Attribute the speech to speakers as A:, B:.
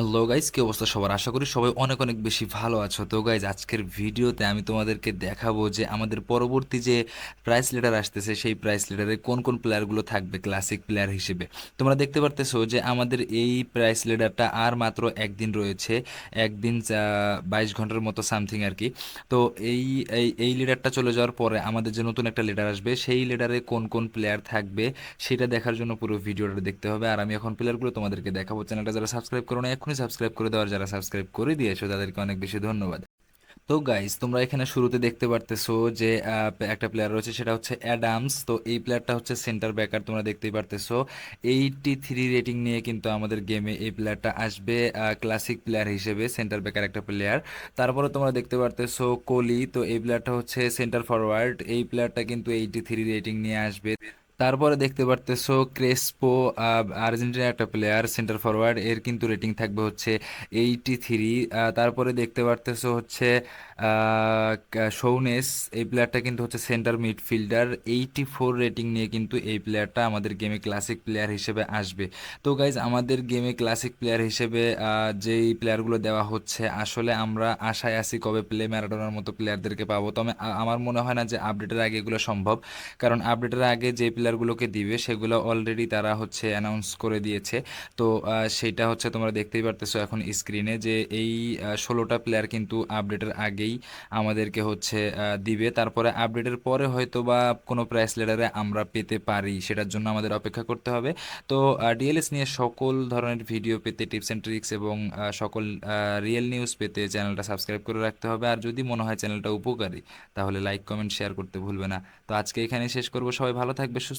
A: Hello guys কি অবস্থা সবার? আশা করি সবাই অনেক অনেক বেশি ভালো আছো। তো গাইজ আজকের ভিডিওতে আমি তোমাদেরকে দেখাবো যে আমাদের পরবর্তী যে প্রাইস লিডার আসতেছে, সেই প্রাইস লিডারে কোন কোন প্লেয়ারগুলো থাকবে ক্লাসিক প্লেয়ার হিসেবে। তোমরা দেখতে পারতেছো যে আমাদের এই প্রাইস লিডারটা আর মাত্র একদিন রয়েছে, একদিন বাইশ ঘণ্টার মতো সামথিং আর কি। তো এই এই লিডারটা চলে যাওয়ার পরে আমাদের যে নতুন একটা লিডার আসবে, সেই লিডারে কোন কোন প্লেয়ার থাকবে, সেটা দেখার জন্য পুরো ভিডিওটা দেখতে হবে। আর আমি এখন প্লেয়ারগুলো তোমাদেরকে দেখাবো। চ্যানেলটা যারা সাবস্ক্রাইব করো না এখনই সাবস্ক্রাইব করে দেওয়ার যারা সাবস্ক্রাইব করে দিয়েছ, তাদেরকে অনেক বেশি ধন্যবাদ। তো গাইস তোমরা এখানে শুরুতে দেখতে পারতেছো যে একটা প্লেয়ার রয়েছে, সেটা হচ্ছে অ্যাডামস তো এই প্লেয়ারটা হচ্ছে সেন্টার ব্যাকার তোমরা দেখতেই পারতেছো। এইটটি থ্রি রেটিং নিয়ে কিন্তু আমাদের গেমে এই প্লেয়ারটা আসবে ক্লাসিক প্লেয়ার হিসেবে সেন্টার ব্যাকার একটা প্লেয়ার তারপরে তোমরা দেখতে পারতেছো কোহলি। তো এই প্লেয়ারটা হচ্ছে সেন্টার ফরওয়ার্ড এই প্লেয়ারটা কিন্তু এইটটি থ্রি রেটিং নিয়ে আসবে। তারপরে দেখতে পারতেছো ক্রেসপো আর্জেন্টিনার একটা প্লেয়ার সেন্টার ফরওয়ার্ড এর কিন্তু রেটিং থাকবে হচ্ছে এইটি থ্রি তারপরে দেখতে পারতেছো হচ্ছে সৌনেস এই প্লেয়ারটা কিন্তু হচ্ছে centre midfielder eighty four rating নিয়ে কিন্তু এই প্লেয়ারটা আমাদের গেমে ক্লাসিক প্লেয়ার হিসেবে আসবে। তো গাইজ আমাদের গেমে ক্লাসিক প্লেয়ার হিসেবে যেই প্লেয়ারগুলো দেওয়া হচ্ছে, আসলে আমরা আশায় আছি কবে প্লে ম্যারাডোনার মতো প্লেয়ারদেরকে পাবো। তবে আমার মনে হয় না যে আপডেটের আগে এগুলো সম্ভব। কারণ আপডেটের আগে যে প্লেয়ারগুলোকে দিবে, সেগুলো অলরেডি তারা হচ্ছে অ্যানাউন্স করে দিয়েছে। তো সেটা হচ্ছে তোমরা দেখতেই পারতেছো এখন স্ক্রিনে যে এই ষোলোটা প্লেয়ার কিন্তু আপডেটের আগেই আমাদেরকে হচ্ছে দিবে। তারপরে আপডেটের পরে হয়তো বা কোনো প্রাইস লেডারে আমরা পেতে পারি, সেটার জন্য আমাদের অপেক্ষা করতে হবে। তো ডিএলএস নিয়ে সকল ধরনের ভিডিও পেতে টিপস অ্যান্ড ট্রিক্স এবং সকল রিয়েল নিউজ পেতে চ্যানেলটা সাবস্ক্রাইব করে রাখতে হবে। আর যদি মনে হয় চ্যানেলটা উপকারী, তাহলে লাইক কমেন্ট শেয়ার করতে ভুলবে না। তো আজকে এখানে শেষ করব। সবাই ভালো থাকবে